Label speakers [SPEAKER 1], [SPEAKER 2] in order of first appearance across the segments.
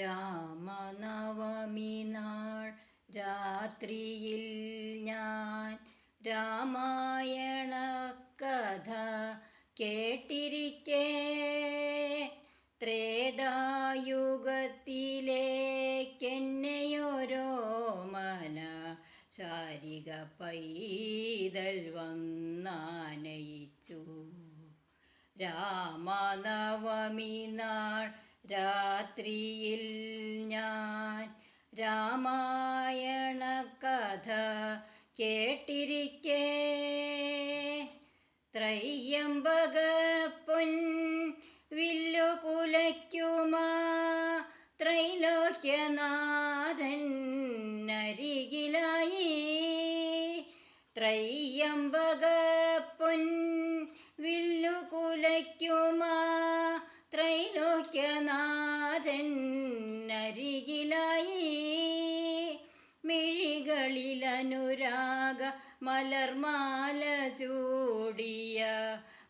[SPEAKER 1] രാമനവമി നാൾ രാത്രിയിൽ ഞാൻ രാമായണ കഥ കേട്ടിരിക്കേ. ത്രേതായുഗത്തിലേക്കെന്നെയോരോ മന ശാരിക പൈതൽ വന്നാനയിച്ചു. രാമനവമി നാൾ രാത്രിയിൽ ഞാൻ രാമായണ കഥ കേട്ടിരിക്കേ. ത്രയ്യംബക പൊൻ വില്ലു കുലയ്ക്കുമാ. ത്രൈലോക്യനാഥൻ അരികിലായി. ത്രയ്യംബക അനുരാഗ മലർമാല ചൂടിയ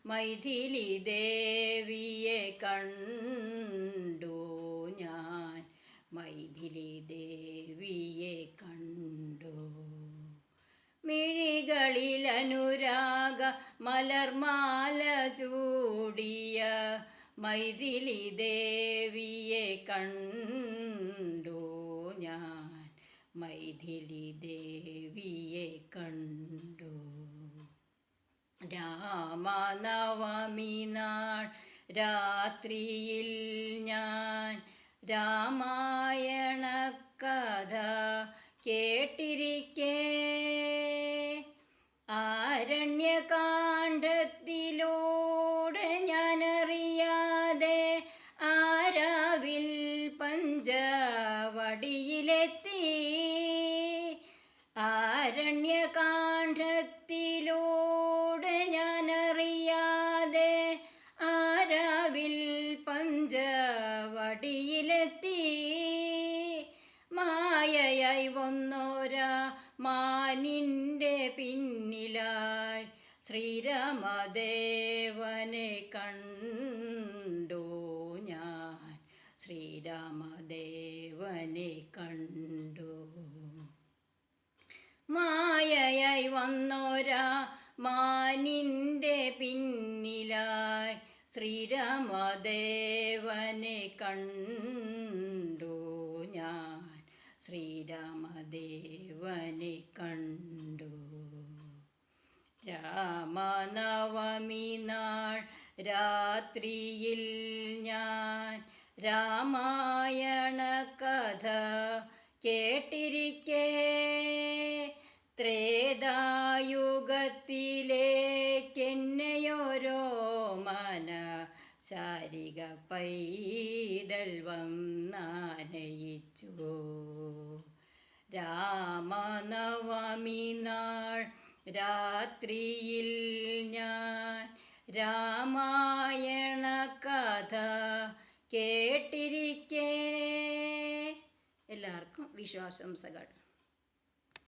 [SPEAKER 1] മൈഥിലി ദേവിയെ കണ്ടു ഞാൻ. മൈഥിലി ദേവിയെ കണ്ടു. മിഴികളിൽ അനുരാഗ മലർമാല ചൂടിയ മൈഥിലി ദേവിയെ കണ്ടു മൈഥിലി ദേവിയെ കണ്ടു. രാമനവമി നാൾ രാത്രിയിൽ ഞാൻ രാമായണ കഥ കേട്ടിരിക്കേ. ആരണ്യകാണ്ഡത്തിലൂടെ ഞാനറിയാതെ ആരാവിൽ പഞ്ചവടിയിലെത്തി. ആരണ്യകാണ്ഡത്തിലൂടെ ഞാനറിയാതെ ആരാവിൽ പഞ്ചവടിയിലെത്തി? മായയായി വന്നോരാ മാനിന്റെ പിന്നിലായി ശ്രീരാമദേവനെ കണ്ടു ഞാൻ. ശ്രീരാമദേവനെ കണ്ടു മായയായി വന്നോരാ മാനിന്റെ പിന്നിലായി ശ്രീരാമദേവനെ കണ്ടു ഞാൻ. ശ്രീരാമദേവനെ കണ്ടു. രാമനവമി നാൾ രാത്രിയിൽ ഞാൻ രാമായണ കഥ കേട്ടിരിക്കേ. ത്രേതായുഗത്തിലേക്കെന്നെയോരോ മന ശാരിക പൈതൽ വന്നാനയിച്ചു രാമനവമി നാൾ രാത്രിയിൽ ഞാൻ രാമായണ കഥ കേട്ടിരിക്കേ. എല്ലാവർക്കും വിശ്വാസംസകൾ.